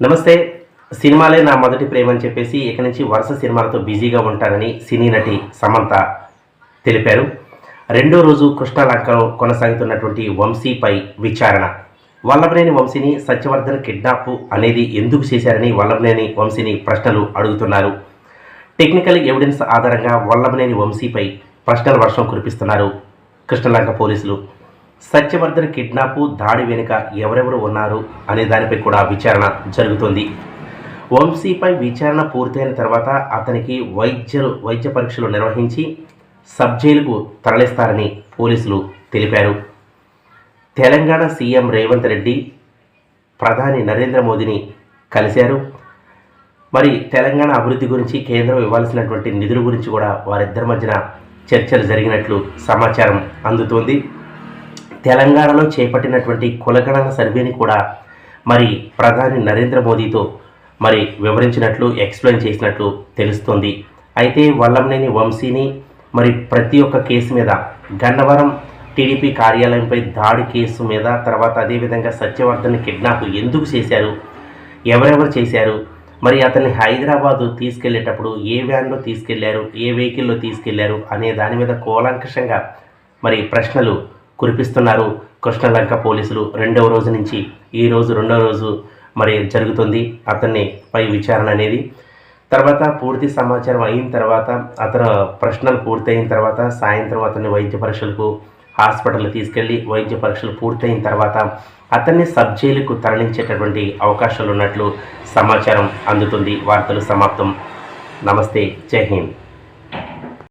నమస్తే సినిమాలే నా మొదటి ప్రేమ అని చెప్పేసి ఇక నుంచి వరుస సినిమాలతో బిజీగా ఉంటారని సినీ నటి సమంత తెలిపారు. రెండో రోజు కృష్ణలంకలో కొనసాగుతున్నటువంటి వంశీపై విచారణ. వల్లభనేని వంశీని సత్యవర్ధన్ కిడ్నాప్ అనేది ఎందుకు చేశారని వల్లభనేని వంశీని ప్రశ్నలు అడుగుతున్నారు. టెక్నికల్ ఎవిడెన్స్ ఆధారంగా వల్లభనేని వంశీపై ప్రశ్నల వర్షం కురిపిస్తున్నారు కృష్ణలంక పోలీసులు. సత్యవర్ధన్ కిడ్నాప్ దాడి వెనుక ఎవరెవరు ఉన్నారు అనే దానిపై కూడా విచారణ జరుగుతోంది. వంశీపై విచారణ పూర్తయిన తర్వాత అతనికి వైద్యులు వైద్య పరీక్షలు నిర్వహించి సబ్ జైలుకు తరలిస్తారని పోలీసులు తెలిపారు. తెలంగాణ సీఎం రేవంత్ రెడ్డి ప్రధాని నరేంద్ర మోదీని కలిశారు. మరి తెలంగాణ అభివృద్ధి గురించి కేంద్రం ఇవ్వాల్సినటువంటి నిధుల గురించి కూడా వారిద్దరి మధ్యన చర్చలు జరిగినట్లు సమాచారం అందుతోంది. తెలంగాణలో చేపట్టినటువంటి కులగణన సర్వేని కూడా మరి ప్రధాని నరేంద్ర మోదీతో మరి వివరించినట్లు ఎక్స్ప్లెయిన్ చేసినట్లు తెలుస్తోంది. అయితే వల్లంనేని వంశీని మరి ప్రతి ఒక్క కేసు మీద గన్నవరం టీడీపీ కార్యాలయంపై దాడి కేసు మీద తర్వాత అదేవిధంగా సత్యవర్ధన్ కిడ్నాప్ ఎందుకు చేశారు ఎవరెవరు చేశారు మరి అతన్ని హైదరాబాదు తీసుకెళ్ళేటప్పుడు ఏ వ్యాన్లో తీసుకెళ్ళారు ఏ వెహికల్లో తీసుకెళ్ళారు అనే దాని మీద కూలంకషంగా మరి ప్రశ్నలు కురిపిస్తున్నారు. కృష్ణలంక పోలీసులు రెండవ రోజు నుంచి ఈ రోజు రెండవ రోజు మరి జరుగుతుంది అతన్ని పై విచారణ అనేది. తర్వాత పూర్తి సమాచారం అయిన తర్వాత అతను ప్రశ్నలు పూర్తయిన తర్వాత సాయంత్రం అతన్ని వైద్య పరీక్షలకు హాస్పిటల్ తీసుకెళ్ళి వైద్య పరీక్షలు పూర్తయిన తర్వాత అతన్ని సబ్ జైలుకు తరలించేటటువంటి అవకాశాలు ఉన్నట్లు సమాచారం అందుతుంది. వార్తలు సమాప్తం. నమస్తే. జై హింద్.